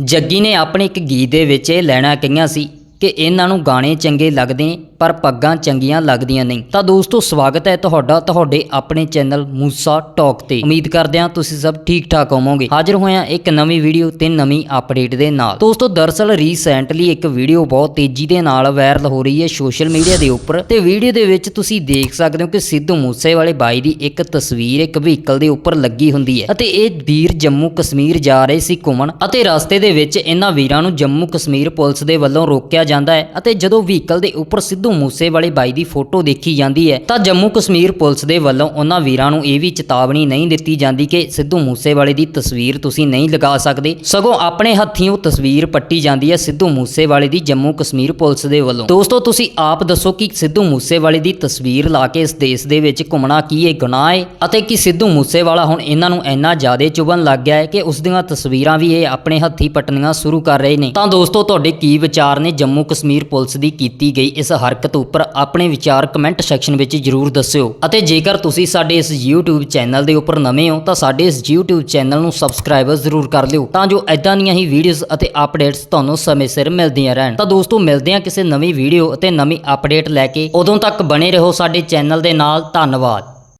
ਜੱਗੀ ਨੇ ਆਪਣੇ ਇੱਕ ਗੀਤ ਦੇ ਵਿੱਚ ਇਹ ਲੈਣਾ ਕਹੀਆਂ ਸੀ ਕਿ ਇਹਨਾਂ ਨੂੰ ਗਾਣੇ ਚੰਗੇ ਲੱਗਦੇ ਪਰ ਪੱਗਾਂ ਚੰਗੀਆਂ ਲੱਗਦੀਆਂ ਨਹੀਂ। ਤਾਂ ਦੋਸਤੋ, ਸਵਾਗਤ ਹੈ ਤੁਹਾਡਾ, ਤੁਹਾਡੇ ਆਪਣੇ ਚੈਨਲ ਮੂਸਾ ਟਾਕ ਤੇ। ਉਮੀਦ ਕਰਦੇ ਹਾਂ ਤੁਸੀਂ ਸਭ ਠੀਕ ਠਾਕ ਹੋਵੋਗੇ। ਹਾਜ਼ਰ ਹੋਇਆ ਇੱਕ ਨਵੀਂ ਵੀਡੀਓ ਤੇ ਨਵੀਂ ਅਪਡੇਟ ਦੇ ਨਾਲ। ਦੋਸਤੋ, ਦਰਅਸਲ ਰੀਸੈਂਟਲੀ ਇੱਕ ਵੀਡੀਓ ਬਹੁਤ ਤੇਜ਼ੀ ਦੇ ਨਾਲ ਵਾਇਰਲ ਹੋ ਰਹੀ ਹੈ ਸੋਸ਼ਲ ਮੀਡੀਆ ਦੇ ਉੱਪਰ। ਤੇ ਵੀਡੀਓ ਦੇ ਵਿੱਚ ਤੁਸੀਂ ਦੇਖ ਸਕਦੇ ਹੋ ਕਿ ਸਿੱਧੂ ਮੂਸੇ ਵਾਲੇ ਬਾਈ ਦੀ ਇੱਕ ਤਸਵੀਰ, ਇੱਕ ਵਹੀਕਲ ਦੇ ਉੱਪਰ ਲੱਗੀ ਹੁੰਦੀ ਹੈ। ਅਤੇ ਇਹ ਵੀਰ ਜੰਮੂ ਕਸ਼ਮੀਰ ਜਾ ਰਹੇ ਸੀ ਘੁੰਮਣ ਅਤੇ ਰਸਤੇ ਦੇ ਵਿੱਚ ਇਹਨਾਂ ਵੀਰਾਂ ਨੂੰ ਜੰਮੂ ਕਸ਼ਮੀਰ ਪੁਲਿਸ ਦੇ ਵੱਲੋਂ ਰੋਕਿਆ ਜਾਂਦਾ ਹੈ ਅਤੇ ਜਦੋਂ ਵਹੀਕਲ ਦੇ ਉੱਪਰ ਸਿੱਧੂ ਮੂਸੇਵਾਲੇ ਬਾਈ ਦੀ ਫੋਟੋ ਦੇਖੀ ਜਾਂਦੀ ਹੈ ਤਾਂ ਜੰਮੂ ਕਸ਼ਮੀਰ ਪੁਲਿਸ ਦੇ ਵੱਲੋਂ ਉਹਨਾਂ ਵੀਰਾਂ ਨੂੰ ਇਹ ਵੀ ਚੇਤਾਵਨੀ ਨਹੀਂ ਦਿੱਤੀ ਜਾਂਦੀ ਕਿ ਸਿੱਧੂ ਮੂਸੇਵਾਲੇ ਦੀ ਤਸਵੀਰ ਤੁਸੀਂ ਨਹੀਂ ਲਗਾ ਸਕਦੇ। ਸਗੋਂ ਆਪਣੇ ਹੱਥੀਂ ਉਹ ਤਸਵੀਰ ਪੱਟੀ ਜਾਂਦੀ ਹੈ ਸਿੱਧੂ ਮੂਸੇਵਾਲੇ ਦੀ ਜੰਮੂ ਕਸ਼ਮੀਰ ਪੁਲਿਸ ਦੇ ਵੱਲੋਂ। ਦੋਸਤੋ, ਤੁਸੀਂ ਆਪ ਦੱਸੋ ਕਿ ਸਿੱਧੂ ਮੂਸੇਵਾਲੇ ਦੀ ਤਸਵੀਰ ਲਾ ਕੇ ਇਸ ਦੇਸ਼ ਦੇ ਵਿੱਚ ਘੁੰਮਣਾ ਕੀ ਇਹ ਗੁਨਾਹ ਹੈ ਅਤੇ ਕਿ ਸਿੱਧੂ ਮੂਸੇਵਾਲਾ ਹੁਣ ਇਹਨਾਂ ਨੂੰ ਇੰਨਾ ਜ਼ਿਆਦਾ ਚੁਭਣ ਲੱਗ ਗਿਆ ਹੈ ਕਿ ਉਸ ਦੀਆਂ ਤਸਵੀਰਾਂ ਵੀ ਇਹ ਆਪਣੇ ਹੱਥੀਂ ਪਟਣੀਆਂ ਸ਼ੁਰੂ ਕਰ ਰਹੇ ਨੇ। ਤਾਂ ਦੋਸਤੋ, ਤੁਹਾਡੇ ਕੀ ਵਿਚਾਰ ਨੇ ਜੰਮੂ ਕਸ਼ਮੀਰ ਪੁਲਿਸ ਦੀ ਕੀਤੀ ਗਈ ਇਸ ਹਰਕਤ ਉੱਪਰ ਆਪਣੇ ਵਿਚਾਰ ਕਮੈਂਟ ਸੈਕਸ਼ਨ ਵਿੱਚ ਜਰੂਰ ਦੱਸਿਓ। ਅਤੇ ਜੇਕਰ ਤੁਸੀਂ ਸਾਡੇ ਇਸ YouTube ਚੈਨਲ ਦੇ ਉੱਪਰ ਨਵੇਂ ਹੋ, ਤਾਂ ਸਾਡੇ ਇਸ YouTube ਚੈਨਲ ਨੂੰ ਸਬਸਕ੍ਰਾਈਬ ਜ਼ਰੂਰ ਕਰ ਲਿਓ, ਤਾਂ ਜੋ ਐਦਾਂ ਦੀਆਂ ਹੀ ਵੀਡੀਓਜ਼ ਅਤੇ ਅਪਡੇਟਸ ਤੁਹਾਨੂੰ ਸਮੇਂ ਸਿਰ ਮਿਲਦੀਆਂ ਰਹਿਣ। ਤਾਂ ਦੋਸਤੋ, ਮਿਲਦੇ ਹਾਂ ਕਿਸੇ ਨਵੀਂ ਵੀਡੀਓ ਅਤੇ ਨਵੀਂ ਅਪਡੇਟ ਲੈ ਕੇ। ਉਦੋਂ ਤੱਕ ਬਣੇ ਰਹੋ ਸਾਡੇ ਚੈਨਲ ਦੇ ਨਾਲ। ਧੰਨਵਾਦ।